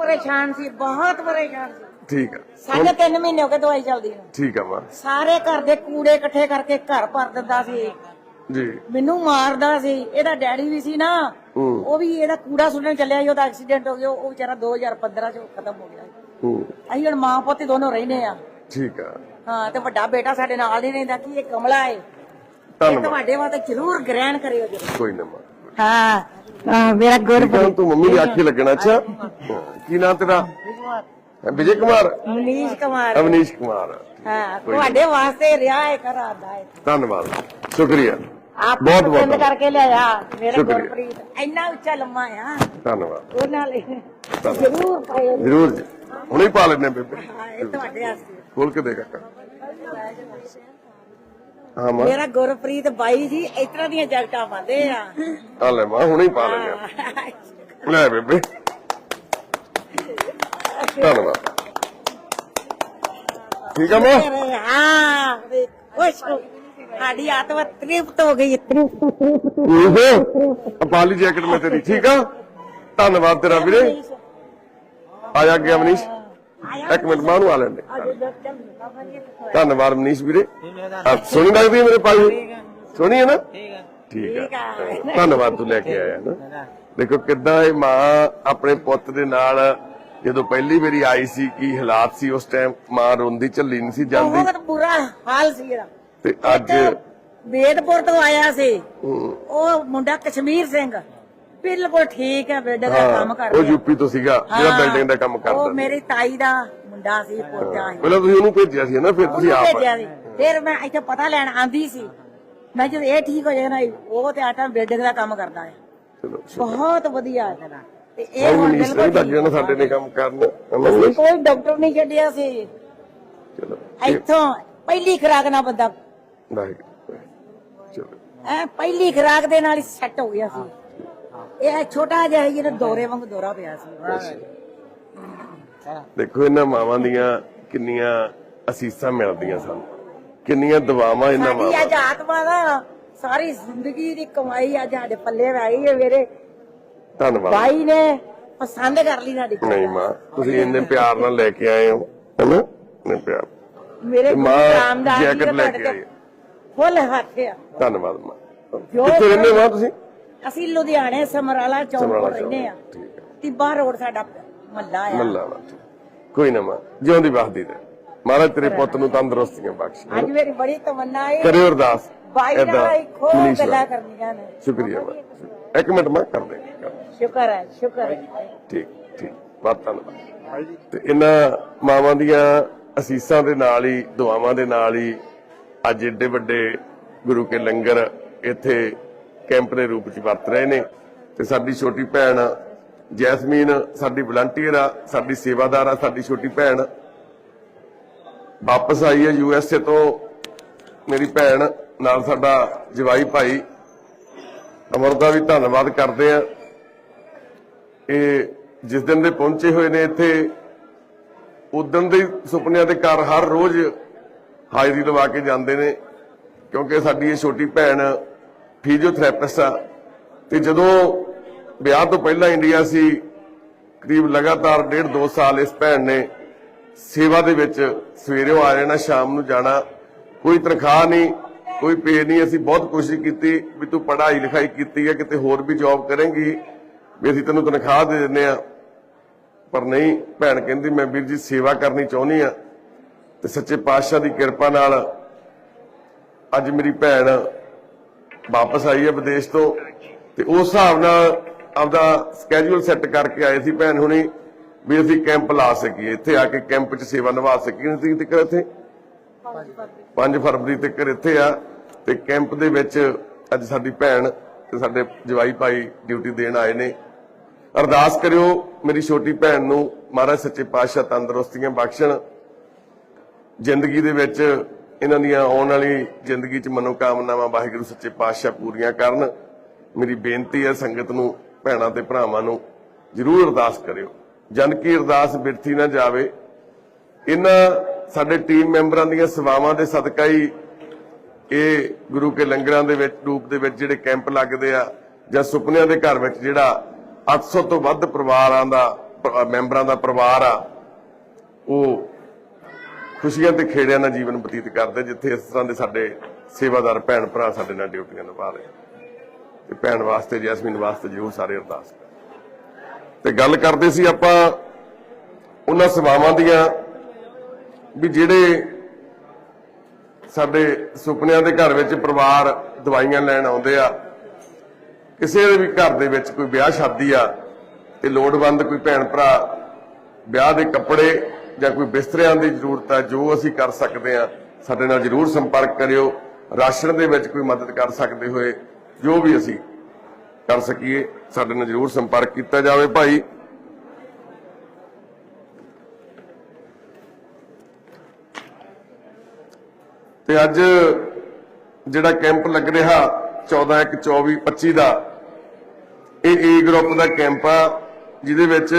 ਪਰੇਸ਼ਾਨ ਸੀ ਬਹੁਤ ਪਰੇਸ਼ਾਨ ਸੀ। ਠੀਕ ਆ। ਸਾਢੇ ਤਿੰਨ ਮਹੀਨੇ ਹੋ ਗਏ ਦਵਾਈ ਚੱਲਦੀ ਨੂੰ। ਠੀਕ ਆ ਮਾਂ ਸਾਰੇ ਘਰ ਦੇ ਕੂੜੇ ਇਕੱਠੇ ਕਰਕੇ ਘਰ ਭਰ ਦਿੰਦਾ ਸੀ। ਜੀ। ਮੈਨੂੰ ਮਾਰਦਾ ਸੀ। ਇਹਦਾ ਡੈਡੀ ਵੀ ਸੀ ਨਾ ਹੂੰ। ਉਹ ਵੀ ਇਹਦਾ ਕੂੜਾ ਸੁੱਟਣ ਚੱਲਿਆ ਸੀ ਉਹਦਾ ਐਕਸੀਡੈਂਟ ਹੋ ਗਿਆ ਉਹ ਵਿਚਾਰਾ 2015 ਚ ਖਤਮ ਹੋ ਗਿਆ ਹੂੰ। ਅਸੀਂ ਹੁਣ ਮਾਂ ਪੁੱਤ ਦੋਨੋਂ ਰਹਿੰਦੇ ਆ। ਠੀਕ ਆ। ਹਾਂ ਤੇ ਵੱਡਾ ਬੇਟਾ ਸਾਡੇ ਨਾਲ ਨਹੀਂ ਰਹਿੰਦਾ ਕੀ ਇਹ ਕਮਲਾ ਏ। ਇਹ ਧੰਨਵਾਦ ਤੁਹਾਡੇ ਵਾਸਤੇ ਜ਼ਰੂਰ ਗ੍ਰਹਿਣ ਕਰਿਓ ਜੀ। ਕੋਈ ਨਾ ਮਾਂ। ਹਾਂ। ਹਾਂ, ਮੇਰਾ ਗੁਰ ਠੀਕ ਤੂੰ ਮੰਮੀ ਦੀ ਆਖੀ ਲੱਗਣਾ? ਅੱਛਾ। ਕੀ ਨਾਂ ਤੇਰਾ? ਹੈ ਵਿਜੇ ਕੁਮਾਰ। ਮਨੀਸ਼ ਕੁਮਾਰ। ਅਵਨੀਸ਼ ਕੁਮਾਰ। ਹਾਂ ਤੁਹਾਡੇ ਵਾਸਤੇ ਰਿਹਾ ਹੈ ਕਰਾਦਾ ਹੈ। ਧੰਨਵਾਦ। ਸ਼ੁਕਰੀਆ। ਆਪ ਬਹੁਤ ਬਹੁਤ ਪਸੰਦ ਕਰਕੇ ਲਿਆਇਆ ਮੇਰੇ ਸ਼ੁਕਰੀਆ। ਗੁਰਪ੍ਰੀਤ ਇੰਨਾ ਉੱਚਾ ਲੰਮਾ ਆ। ਧੰਨਵਾਦ। ਉਹ ਨਾਲ ਜ਼ਰੂਰ ਪਾਇਓ। ਜ਼ਰੂਰ ਜੀ। ਹੁਣੇ ਹੀ ਪਾ ਲੈਣੇ ਬੇਬੇ। ਹਾਂ, ਇਹ ਤੁਹਾਡੇ ਵਾਸਤੇ। ਖੋਲ ਕੇ ਦੇ ਕਾਕਾ ਹਾਂ ਮਾਂ ਮੇਰਾ ਗੁਰਪ੍ਰੀਤ ਬਾਈ ਜੀ ਇਸ ਤਰ੍ਹਾਂ ਦੀਆਂ ਜੈਕਟਾਂ ਪਾਉਂਦੇ ਆ। ਆ ਲੈ ਮਾਂ ਹੁਣੇ ਹੀ ਪਾ ਲੈਣੇ ਲੈ ਬੇਬੇ। ਧੰਨਵਾਦ। ਠੀਕ ਆ ਮਾਂ? ਹਾਂ ਖੁਸ਼ ਹੋ। ਸਾਡੀ ਆਤਮਾ ਤ੍ਰਿਪਤ ਹੋ ਗਈ। ਤ੍ਰਿਪਤ ਉਹ ਪਾਲੀ ਜੈਕਟ ਮੈਂ ਤੇਰੀ ਠੀਕ ਆ? ਧੰਨਵਾਦ ਤੇਰਾ ਵੀਰੇ। ਆ ਜਾ ਗਿਆ ਮਨੀਸ਼ ਇੱਕ ਮਿੰਟ ਮਾਂ ਨੂੰ ਆ ਲੈਂਦੇ ਧੰਨਵਾਦ ਮਨੀਸ਼ ਵੀਰੇ। ਆ, ਸੋਹਣੀ ਲੱਗਦੀ ਹੈ ਮੇਰੇ ਪਾਈ ਸੋਹਣੀ ਹੈ ਨਾ? ਠੀਕ ਆ। ਧੰਨਵਾਦ ਤੂੰ ਲੈ ਕੇ ਆਇਆ ਨਾ। ਦੇਖੋ ਕਿੱਦਾਂ ਇਹ ਮਾਂ ਆਪਣੇ ਪੁੱਤ ਦੇ ਨਾਲ ਜਦੋਂ ਪਹਿਲੀ ਵਾਰੀ ਆਈ ਸੀ ਕੀ ਹਾਲਾਤ ਸੀ ਉਸ ਟਾਈਮ ਮਾਂ ਰੋਂਦੀ ਝੱਲੀ ਨਹੀਂ ਸੀ ਜਾਂਦੀ? ਬਹੁਤ ਬੁਰਾ ਹਾਲ ਸੀ ਇਹਦਾ। ਤੇ ਅੱਜ ਵੇਦਪੁਰ ਤੋਂ ਆਇਆ ਸੀ। ਉਹ ਮੁੰਡਾ ਕਸ਼ਮੀਰ ਸਿੰਘ। ਬਿਲਕੁਲ ਠੀਕ ਹੈ ਬੇਡ ਦਾ ਕੰਮ ਉਹ ਕਰਦਾ ਯੂਪੀ ਤੋਂ ਸੀਗਾ ਜਿਹੜਾ ਬਿਲਡਿੰਗ ਦਾ ਕੰਮ ਕਰਦਾ ਉਹ ਮੇਰੀ ਤਾਈ ਦਾ ਮੁੰਡਾ ਸੀ ਪੋਤਿਆ ਸੀ। ਪਹਿਲਾਂ ਤੁਸੀਂ ਉਹਨੂੰ ਭੇਜਿਆ ਸੀ ਨਾ ਫਿਰ ਤੁਸੀਂ ਆਪ ਭੇਜਿਆ ਸੀ। ਫਿਰ ਮੈਂ ਇੱਥੇ ਪਤਾ ਲੈਣ ਆਂਦੀ ਸੀ। ਮੈਂ ਜਦ ਇਹ ਠੀਕ ਹੋ ਜਾਏਗਾ ਨਾ ਉਹ ਤੇ ਆਟਾ ਬਿਲਡਿੰਗ ਦਾ ਕੰਮ ਕਰਦਾ ਹੈ। ਬਹੁਤ ਵਧੀਆ ਹੈ ਤੇਰਾ। ਤੇ ਇਹ ਉਹ ਹੁਣ ਬਿਲਕੁਲ ਨੇ ਲੱਗ ਜਾਣਾ ਸਾਡੇ ਨੇ ਕੰਮ ਕਰਨ? ਕੋਈ ਡਾਕਟਰ ਨਹੀਂ ਛੱਡਿਆ ਸੀ। ਚਲੋ ਇੱਥੋਂ ਪਹਿਲੀ ਖੁਰਾਕ ਨਾਲ ਬੰਦਾ ਚਲੋ। ਐ ਪਹਿਲੀ ਖੁਰਾਕ ਦੇ ਨਾਲ ਹੀ ਸੈੱਟ ਹੋ ਗਿਆ ਸੀ। ਇਹ ਛੋਟਾ ਜਿਹਾ ਸੀ ਜਿਹੜਾ ਦੌਰੇ ਵਾਂਗ ਦੌਰਾ ਪਿਆ ਸੀ। ਦੇਖੋ ਇਹਨਾਂ ਮਾਵਾਂ ਦੀਆਂ ਕਿੰਨੀਆਂ ਅਸੀਸਾਂ ਮਿਲਦੀਆਂ ਸਾਨੂੰ। ਕਿੰਨੀਆਂ ਦੁਆਵਾਂ ਇਹਨਾਂ ਸਾਡੀ ਮਾਵਾਂ ਅੱਜ ਆਤਮਾ ਦਾ ਸਾਰੀ ਜ਼ਿੰਦਗੀ ਦੀ ਕਮਾਈ ਅੱਜ ਸਾਡੇ ਪੱਲੇ ਗਈ ਹੈ ਮੇਰੇ। ਧੰਨਵਾਦ। ਭਾਈ ਨੇ ਪਸੰਦ ਕਰ ਲਈ ਸਾਡੀ ਨਹੀਂ ਮਾਂ ਤੁਸੀਂ ਇੰਨੇ ਪਿਆਰ ਨਾਲ ਲੈ ਕੇ ਆਏ ਹੋ ਹੈਨਾ? ਨੇ ਪਿਆਰ। ਮੇਰੇ ਰਾਮਦਾਸ ਜੀ ਜੈਕਟ ਲੈ ਕੇ ਆਈ ਫੁੱਲ ਹੱਥ ਆ। ਧੰਨਵਾਦ ਮਾਂ। ਕਿੱਥੇ ਰਹਿੰਦੇ ਮਾਂ ਤੁਸੀਂ? ਅਸੀਂ ਲੁਧਿਆਣੇ ਸਮਰਾਲਾ ਚੌਂਕ ਸਮਰਾਲਾ ਕੋਲ ਰਹਿੰਦੇ ਆ ਠੀਕ ਹੈ। ਤਿੱਬਾ ਰੋਡ ਸਾਡਾ ਮੱਲਾ ਆ। ਮੱਲਾ ਵਾਲਾ ਕੋਈ ਨਾ ਮਾਂ ਜਿਉਂਦੀ ਵਸਦੀ ਤੇ। ਮਹਾਰਾਜ ਤੇਰੇ ਪੁੱਤ ਨੂੰ ਤੰਦਰੁਸਤੀਆਂ ਬਖਸ਼। ਅੱਜ ਮੇਰੀ ਬੜੀ ਤਮੰਨਾ ਹੈ ਕਰਿਓ ਅਰਦਾਸ। ਬਾਈ ਏਦਾਂ ਨਾਲ ਇੱਕੋ ਮਨੀਸ਼ ਗੱਲਾਂ। ਕਰਨੀਆਂ ਨੇ। ਸ਼ੁਕਰੀਆ ਮਾਂ। ਇੱਕ ਮਿੰਟ ਮਾਂ ਕਰ ਦੇ ਕਰ ਦੇ। ਸ਼ੁਕਰ ਹੈ ਸ਼ੁਕਰ ਹੈ। ਠੀਕ ਠੀਕ। ਬਹੁਤ ਧੰਨਵਾਦ। ਤੇ ਇਹਨਾਂ ਮਾਵਾਂ ਦੀਆਂ ਅਸੀਸਾਂ ਦੇ ਨਾਲ ਹੀ ਦੁਆਵਾਂ ਦੇ ਨਾਲ ਹੀ ਅੱਜ ਏਡੇ ਵੱਡੇ ਗੁਰੂ ਕੇ ਲੰਗਰ ਇੱਥੇ ਕੈਂਪ ਦੇ ਰੂਪ ਚ ਵਰਤ ਰਹੇ ਨੇ ਤੇ ਸਾਡੀ ਛੋਟੀ ਭੈਣ ਜੈਸਮੀਨ, ਸਾਡੀ ਵਲੰਟੀਅਰ ਆ, ਸਾਡੀ ਸੇਵਾਦਾਰ ਆ, ਸਾਡੀ ਛੋਟੀ ਭੈਣ। ਵਾਪਸ ਆਈ ਹੈ ਯੂ ਐਸ ਏ ਤੋਂ। ਮੇਰੀ ਭੈਣ ਨਾਲ ਸਾਡਾ ਜਵਾਈ ਭਾਈ ਅਮਰ ਦਾ ਵੀ ਧੰਨਵਾਦ ਕਰਦੇ ਆ। ਇਹ ਜਿਸ ਦਿਨ ਦੇ ਪਹੁੰਚੇ ਹੋਏ ਨੇ ਇੱਥੇ ਉਦੋਂ ਦੇ ਸੁਪਨਿਆਂ ਦੇ ਘਰ ਹਰ ਰੋਜ਼ ਹਾਜ਼ਰੀ ਲਵਾ ਕੇ ਜਾਂਦੇ ਨੇ, ਕਿਉਂਕਿ ਸਾਡੀ ਇਹ ਛੋਟੀ ਭੈਣ ਫਿਜ਼ੀਓਥੈਰੇਪਿਸਟ ਆ। ਤੇ ਜਦੋਂ ਵਿਆਹ ਤੋਂ ਪਹਿਲਾਂ ਇੰਡੀਆ ਸੀ, ਕਰੀਬ ਲਗਾਤਾਰ ਡੇਢ ਦੋ ਸਾਲ ਇਸ ਭੈਣ ਨੇ ਸੇਵਾ ਦੇ ਵਿੱਚ ਸਵੇਰੇ ਆ ਜਾਣਾ, ਸ਼ਾਮ ਨੂੰ ਜਾਣਾ। ਕੋਈ ਤਨਖਾਹ ਨਹੀਂ, ਕੋਈ ਪੇ ਨਹੀਂ, ਅਸੀਂ ਬਹੁਤ ਕੋਸ਼ਿਸ਼ ਕੀਤੀ ਵੀ ਤੂੰ ਪੜ੍ਹਾਈ ਲਿਖਾਈ ਕੀਤੀ ਹੈ, ਕਿਤੇ ਹੋਰ ਵੀ ਜੌਬ ਕਰੇਂਗੀ, ਵੀ ਅਸੀਂ ਤੈਨੂੰ ਤਨਖਾਹ ਦੇ ਦਿੰਦੇ ਆ ਪਰ ਨਹੀਂ, ਭੈਣ ਕਹਿੰਦੀ, ਮੈਂ ਵੀਰ ਜੀ ਸੇਵਾ ਕਰਨੀ ਚਾਹੁੰਦੀ ਆ ਤੇ ਸੱਚੇ ਪਾਤਸ਼ਾਹ ਦੀ ਕਿਰਪਾ ਨਾਲ ਅੱਜ ਮੇਰੀ ਭੈਣ ਵਾਪਸ ਆਈ ਹੈ ਵਿਦੇਸ਼ ਤੋਂ ਤੇ ਉਸ ਹਿਸਾਬ ਨਾਲ ਆਪਦਾ ਸਕੇਜੂਲ ਸੈੱਟ ਕਰਕੇ ਆਏ ਸੀ ਭੈਣ ਹੁਣੀ ਵੀ ਅਸੀਂ ਕੈਂਪ ਲਾ ਸਕੀਏ। ਇੱਥੇ ਆ ਕੇ ਕੈਂਪ 'ਚ ਸੇਵਾ ਨਿਭਾ ਸਕੀਏ ਅਸੀਂ ਤੱਕ ਇੱਥੇ। 5 ਫਰਵਰੀ ਤੱਕ ਇੱਥੇ ਆ ਤੇ ਕੈਂਪ ਦੇ ਵਿੱਚ ਅੱਜ ਸਾਡੀ ਭੈਣ ਤੇ ਸਾਡੇ ਜਵਾਈ ਭਾਈ ਡਿਊਟੀ ਦੇਣ ਆਏ ਨੇ। ਅਰਦਾਸ ਕਰਿਓ ਮੇਰੀ ਛੋਟੀ ਭੈਣ ਨੂੰ ਮਹਾਰਾਜ ਸੱਚੇ ਪਾਤਸ਼ਾਹ ਤੰਦਰੁਸਤੀਆਂ ਬਖਸ਼ਣ। ਜ਼ਿੰਦਗੀ ਦੇ ਵਿੱਚ ਇਹਨਾਂ ਦੀਆਂ ਆਉਣ ਵਾਲੀ ਜ਼ਿੰਦਗੀ 'ਚ ਮਨੋਕਾਮਨਾਵਾਂ ਵਾਹਿਗੁਰੂ ਸੱਚੇ ਪਾਤਸ਼ਾਹ ਪੂਰੀਆਂ ਕਰਨ। ਮੇਰੀ ਬੇਨਤੀ ਹੈ ਸੰਗਤ ਨੂੰ, ਭੈਣਾਂ ਤੇ ਭਰਾਵਾਂ ਨੂੰ ਜਰੂਰ ਅਰਦਾਸ ਕਰਿਓ। ਜਨ ਕੀ ਅਰਦਾਸ ਬਿਰਥੀ ਨਾ ਜਾਵੇ। ਇਹਨਾਂ ਸਾਡੇ ਟੀਮ ਮੈਂਬਰਾਂ ਦੀਆਂ ਸੇਵਾਵਾਂ ਦੇ ਸਦਕਾ ਹੀ ਇਹ ਗੁਰੂ ਕੇ ਲੰਗਰਾਂ ਦੇ ਵਿੱਚ, ਰੂਪ ਦੇ ਵਿੱਚ ਜਿਹੜੇ ਕੈਂਪ ਲੱਗਦੇ ਆ ਜਾਂ ਸੁਪਨਿਆਂ ਦੇ ਘਰ ਵਿੱਚ ਜਿਹੜਾ 800 ਤੋਂ ਵੱਧ ਪਰਿਵਾਰਾਂ ਦਾ, ਮੈਂਬਰਾਂ ਦਾ ਪਰਿਵਾਰ ਆ, ਉਹ ਖੁਸ਼ੀਆਂ ਤੇ ਖੇੜਿਆਂ ਨਾਲ ਜੀਵਨ ਬਤੀਤ ਕਰਦੇ, ਜਿੱਥੇ ਇਸ ਤਰ੍ਹਾਂ ਦੇ ਸਾਡੇ ਸੇਵਾਦਾਰ ਭੈਣ ਭਰਾ ਸਾਡੇ ਨਾਲ ਡਿਊਟੀਆਂ ਨਿਭਾ ਰਹੇ ਤੇ ਭੈਣ ਵਾਸਤੇ, ਜੈਸਮੀਨ ਵਾਸਤੇ ਜਰੂਰ ਸਾਰੇ ਅਰਦਾਸ ਤੇ ਗੱਲ ਕਰਦੇ ਸੀ ਆਪਾਂ ਉਹਨਾਂ ਸੇਵਾਵਾਂ ਦੀਆਂ, ਵੀ ਜਿਹੜੇ ਸਾਡੇ ਸੁਪਨਿਆਂ ਦੇ ਘਰ ਵਿੱਚ ਪਰਿਵਾਰ ਦਵਾਈਆਂ ਲੈਣ ਆਉਂਦੇ ਆ, ਕਿਸੇ ਦੇ ਵੀ ਘਰ ਦੇ ਵਿੱਚ ਕੋਈ ਵਿਆਹ ਸ਼ਾਦੀ ਆ, ਤੇ ਲੋੜਵੰਦ ਕੋਈ ਭੈਣ ਭਰਾ ਵਿਆਹ ਦੇ ਕੱਪੜੇ ਜਾਂ ਕੋਈ ਬਿਸਤਰਿਆਂ ਦੀ ਜ਼ਰੂਰਤ ਹੈ ਜੋ ਅਸੀਂ ਕਰ ਸਕਦੇ ਆ, ਸਾਡੇ ਨਾਲ ਜਰੂਰ ਸੰਪਰਕ ਕਰਿਓ। ਰਾਸ਼ਨ ਦੇ ਵਿੱਚ ਕੋਈ ਮਦਦ ਕਰ ਸਕਦੇ ਹੋਏ, ਜੋ ਵੀ ਅਸੀਂ ਕਰ ਸਕੀਏ, ਸਾਡੇ ਨਾਲ ਜਰੂਰ ਸੰਪਰਕ ਕੀਤਾ ਜਾਵੇ ਭਾਈ। ਤੇ ਅੱਜ ਜਿਹੜਾ ਕੈਂਪ ਲੱਗ ਰਿਹਾ 14 1 24 25 ਦਾ, ਇਹ ਏ ਗਰੁੱਪ ਦਾ ਕੈਂਪ ਆ, ਜਿਹਦੇ ਵਿੱਚ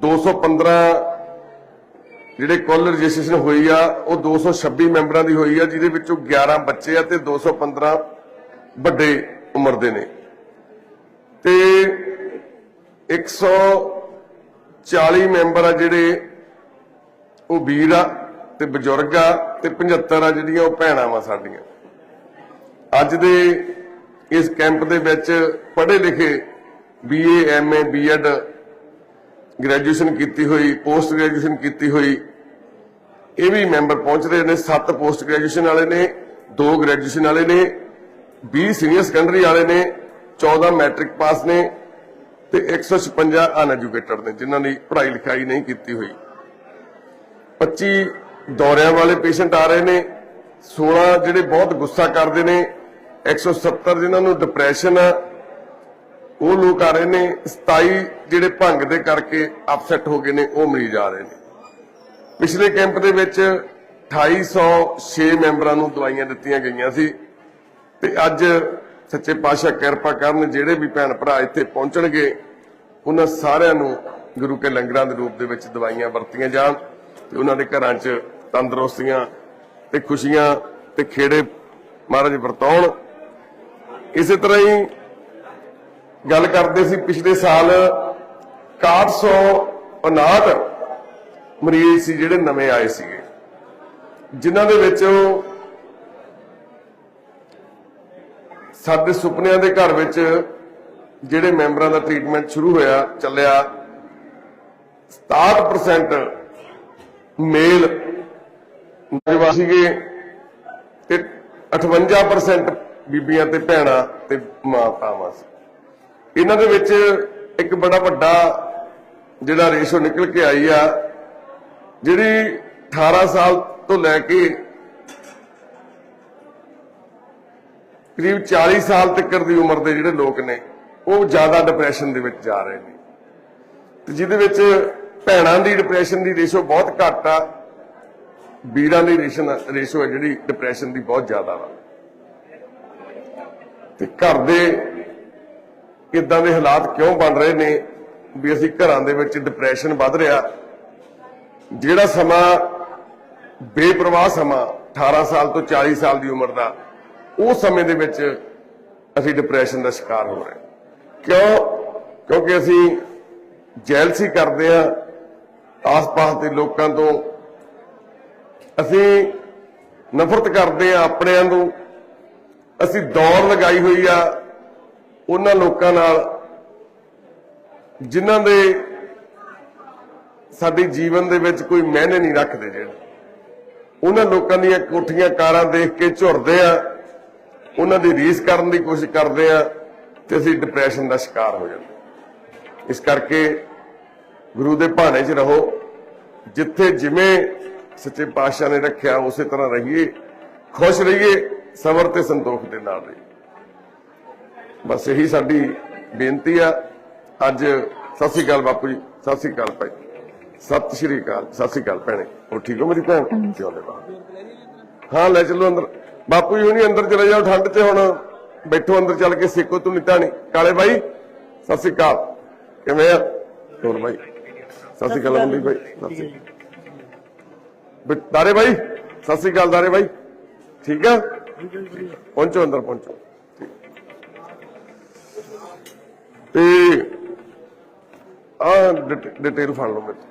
215 ਜਿਹੜੇ ਕੁੱਲ ਰਜਿਸਟ੍ਰੇਸ਼ਨ ਹੋਈ ਆ, ਉਹ 226 ਮੈਂਬਰਾਂ ਦੀ ਹੋਈ ਆ, ਜਿਹਦੇ ਵਿੱਚੋਂ 11 ਬੱਚੇ ਆ ਤੇ 215 ਵੱਡੇ ਉਮਰ ਦੇ ਨੇ। ਤੇ 140 ਮੈਂਬਰ ਆ ਜਿਹੜੇ ਉਹ ਵੀਰ ਆ ਤੇ ਬਜ਼ੁਰਗ ਆ ਤੇ 75 ਆ ਜਿਹੜੀਆਂ ਉਹ ਭੈਣਾਂ ਵਾ ਸਾਡੀਆਂ। ਅੱਜ ਦੇ ਇਸ ਕੈਂਪ ਦੇ ਵਿੱਚ ਪੜ੍ਹੇ ਲਿਖੇ ਬੀਏ ਐਮਏ ਬੀਐਡ ਗ੍ਰੈਜੂਏਸ਼ਨ ਕੀਤੀ ਹੋਈ, ਪੋਸਟ ਗ੍ਰੈਜੂਏਸ਼ਨ ਕੀਤੀ ਹੋਈ, ਇਹ ਵੀ ਮੈਂਬਰ ਪਹੁੰਚ ਰਹੇ ਨੇ 7 ਪੋਸਟ ਗ੍ਰੈਜੂਏਸ਼ਨ ਵਾਲੇ ਨੇ 2 ਗ੍ਰੈਜੂਏਸ਼ਨ ਵਾਲੇ ਨੇ 20 ਸੀਨੀਅਰ ਸੈਕੰਡਰੀ ਵਾਲੇ ਨੇ 14 ਮੈਟ੍ਰਿਕ ਪਾਸ ਨੇ ਤੇ 156 ਅਨਐਜੂਕੇਟਡ ਨੇ, ਜਿਨ੍ਹਾਂ ਦੀ ਪੜ੍ਹਾਈ ਲਿਖਾਈ ਨਹੀਂ ਕੀਤੀ ਹੋਈ। 25 ਦੌਰਿਆਂ ਵਾਲੇ ਪੇਸ਼ੈਂਟ ਆ ਰਹੇ ਨੇ 16 ਜਿਹੜੇ ਬਹੁਤ ਗੁੱਸਾ ਕਰਦੇ ਨੇ 170 ਜਿਨ੍ਹਾਂ ਨੂੰ ਡਿਪਰੈਸ਼ਨ ਆ ਉਹ ਲੋਕ ਆ ਰਹੇ ਨੇ 27 ਜਿਹੜੇ ਭੰਗ ਦੇ ਕਰਕੇ ਅਪਸੈਟ ਹੋ ਗਏ ਨੇ, ਉਹ ਮਰੀਜ਼ ਆ ਰਹੇ ਨੇ। ਪਿਛਲੇ ਕੈਂਪ ਦੇ ਵਿੱਚ 2806 ਮੈਂਬਰਾਂ ਨੂੰ ਦਵਾਈਆਂ ਦਿੱਤੀਆਂ ਗਈਆਂ ਸੀ ਤੇ ਅੱਜ ਸੱਚੇ ਪਾਤਸ਼ਾਹ ਕਿਰਪਾ ਕਰਨ ਜਿਹੜੇ ਵੀ ਭੈਣ ਭਰਾ ਇੱਥੇ ਪਹੁੰਚਣਗੇ, ਉਹਨਾਂ ਸਾਰਿਆਂ ਨੂੰ ਗੁਰੂ ਕੇ ਲੰਗਰਾਂ ਦੇ ਰੂਪ ਦੇ ਵਿੱਚ ਦਵਾਈਆਂ ਵਰਤੀਆਂ ਜਾਣ ਤੇ ਉਹਨਾਂ ਦੇ ਘਰਾਂ 'ਚ ਤੰਦਰੁਸਤੀਆਂ ਤੇ ਖੁਸ਼ੀਆਂ ਤੇ ਖੇੜੇ ਮਹਾਰਾਜ ਵਰਤਾਉਣ। ਇਸੇ ਤਰ੍ਹਾਂ ਹੀ ਗੱਲ ਕਰਦੇ ਸੀ ਪਿਛਲੇ ਸਾਲ 6159 ਮਰੀਜ਼ ਸੀ ਜਿਹੜੇ ਨਵੇਂ ਆਏ ਸੀਗੇ। ਜਿਨ੍ਹਾਂ ਦੇ ਵਿੱਚੋਂ ਸਾਡੇ ਸੁਪਨਿਆਂ ਦੇ ਘਰ ਵਿੱਚ ਜਿਹੜੇ ਮੈਂਬਰਾਂ ਦਾ ਟ੍ਰੀਟਮੈਂਟ ਸ਼ੁਰੂ ਹੋਇਆ, ਚੱਲਿਆ 67% ਮੇਲ ਨੌਜਵਾਨ ਸੀਗੇ ਤੇ 58% ਬੀਬੀਆਂ ਤੇ ਭੈਣਾਂ ਤੇ ਮਾਤਾਵਾਂ ਸੀ। ਇਹਨਾਂ ਦੇ ਵਿੱਚ ਇੱਕ ਬੜਾ ਵੱਡਾ ਜਿਹੜਾ ਰੇਸ਼ੋ ਨਿਕਲ ਕੇ ਆਈ ਆ, ਜਿਹੜੀ 18 ਸਾਲ ਤੋਂ ਲੈ ਕੇ ਕਰੀਬ 40 ਸਾਲ ਤੱਕ ਦੀ ਉਮਰ ਦੇ ਜਿਹੜੇ ਲੋਕ ਨੇ, ਉਹ ਜ਼ਿਆਦਾ ਡਿਪਰੈਸ਼ਨ ਦੇ ਵਿੱਚ ਜਾ ਰਹੇ ਨੇ। ਤੇ ਜਿਹਦੇ ਵਿੱਚ ਭੈਣਾਂ ਦੀ ਡਿਪਰੈਸ਼ਨ ਦੀ ਰੇਸ਼ੋ ਬਹੁਤ ਘੱਟ ਆ, ਵੀਰਾਂ ਦੀ ਰੇਸ਼ਨ, ਰੇਸ਼ੋ ਹੈ ਜਿਹੜੀ ਡਿਪਰੈਸ਼ਨ ਦੀ ਬਹੁਤ ਜ਼ਿਆਦਾ ਵਾ। ਤੇ ਘਰ ਦੇ ਇਦਾਂ ਦੇ ਹਾਲਾਤ ਕਿਉਂ ਬਣ ਰਹੇ ਨੇ ਵੀ ਅਸੀਂ ਘਰਾਂ ਦੇ ਵਿੱਚ ਡਿਪਰੈਸ਼ਨ ਵੱਧ ਰਿਹਾ? ਜਿਹੜਾ ਸਮਾਂ ਬੇਪਰਵਾਹ ਸਮਾਂ 18 ਸਾਲ ਤੋਂ 40 ਸਾਲ ਦੀ ਉਮਰ ਦਾ, ਉਹ ਸਮੇਂ ਦੇ ਵਿੱਚ ਅਸੀਂ ਡਿਪਰੈਸ਼ਨ ਦਾ ਸ਼ਿਕਾਰ ਹੋ ਰਹੇ ਕਿਉਂ? ਕਿਉਂਕਿ ਅਸੀਂ ਜੈਲਸੀ ਕਰਦੇ ਆ ਆਸ-ਪਾਸ ਦੇ ਲੋਕਾਂ ਤੋਂ। ਅਸੀਂ ਨਫ਼ਰਤ ਕਰਦੇ ਆ ਆਪਣਿਆਂ ਨੂੰ। ਅਸੀਂ ਦੌੜ ਲਗਾਈ ਹੋਈ ਆ। ਉਹਨਾਂ ਲੋਕਾਂ ਨਾਲ ਜਿਨ੍ਹਾਂ ਦੇ ਸਾਡੇ ਜੀਵਨ ਦੇ ਵਿੱਚ ਕੋਈ ਮਾਇਨੇ ਨਹੀਂ ਰੱਖਦੇ ਜਿਹੜੇ। ਉਹਨਾਂ ਲੋਕਾਂ ਦੀਆਂ ਕੋਠੀਆਂ ਕਾਰਾਂ ਦੇਖ ਕੇ ਝੁਰਦੇ ਆ, ਉਹਨਾਂ ਦੀ ਰੀਸ ਕਰਨ ਦੀ ਕੋਸ਼ਿਸ਼ ਕਰਦੇ ਆ ਤੇ ਅਸੀਂ ਡਿਪਰੈਸ਼ਨ ਦਾ ਸ਼ਿਕਾਰ ਹੋ ਜਾਂਦੇ ਇਸ ਕਰਕੇ ਗੁਰੂ ਦੇ ਭਾਣੇ 'ਚ ਰਹੋ, ਜਿੱਥੇ ਜਿਵੇਂ ਸੱਚੇ ਪਾਤਸ਼ਾਹ ਨੇ ਰੱਖਿਆ, ਉਸੇ ਤਰ੍ਹਾਂ ਰਹੀਏ, ਖੁਸ਼ ਰਹੀਏ, ਸਬਰ ਤੇ ਸੰਤੋਖ ਦੇ ਨਾਲ ਰਹੀਏ। ਬਸ ਇਹੀ ਸਾਡੀ ਬੇਨਤੀ ਆ। ਅੱਜ ਸਤਿ ਸ੍ਰੀ ਅਕਾਲ ਬਾਪੂ ਜੀ ਸਤਿ ਸ੍ਰੀ ਅਕਾਲ ਭਾਈ। ਸਤਿ ਸ੍ਰੀ ਅਕਾਲ ਸਤਿ ਸ੍ਰੀ ਅਕਾਲ ਭੈਣੇ। ਹੋ ਠੀਕ ਹੋ ਮੇਰੀ ਭੈਣ? ਚਲੋ ਬਾਹਰ ਹਾਂ ਲੈ ਚਲੋ ਅੰਦਰ। ਬਾਪੂ ਜੀ ਹੁਣੀ ਅੰਦਰ ਚਲੇ ਜਾਓ ਠੰਡ 'ਚ ਹੁਣ ਬੈਠੋ ਅੰਦਰ ਚੱਲ ਕੇ ਸੇਕੋ ਤੂੰ ਨਿਤਾ ਨਹੀਂ। ਕਾਲੇ ਬਾਈ ਸਤਿ ਸ੍ਰੀ ਅਕਾਲ। ਕਿਵੇਂ ਆ? ਹੋਰ ਬਾਈ ਸਤਿ ਸ੍ਰੀ ਅਕਾਲ ਮੁੰਡੀ ਬਾਈ ਸਤਿ ਸ੍ਰੀ ਅਕਾਲ। ਬ- ਦਾਰੇ ਬਾਈ ਸਤਿ ਸ੍ਰੀ ਅਕਾਲ ਦਾਰੇ ਬਾਈ। ਠੀਕ ਆ? ਪਹੁੰਚੋ ਅੰਦਰ ਪਹੁੰਚੋ। ਤੇ ਆ ਡਿਟੇਲ ਫੜ ਲਓ ਮੇਰੇ।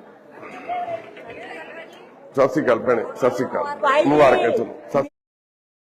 ਸਤਿ ਸ਼੍ਰੀ ਅਕਾਲ ਭੈਣੇ ਸਤਿ ਸ਼੍ਰੀ ਅਕਾਲ। ਮੁਬਾਰਕ ਹੈ ਤੁਹਾਨੂੰ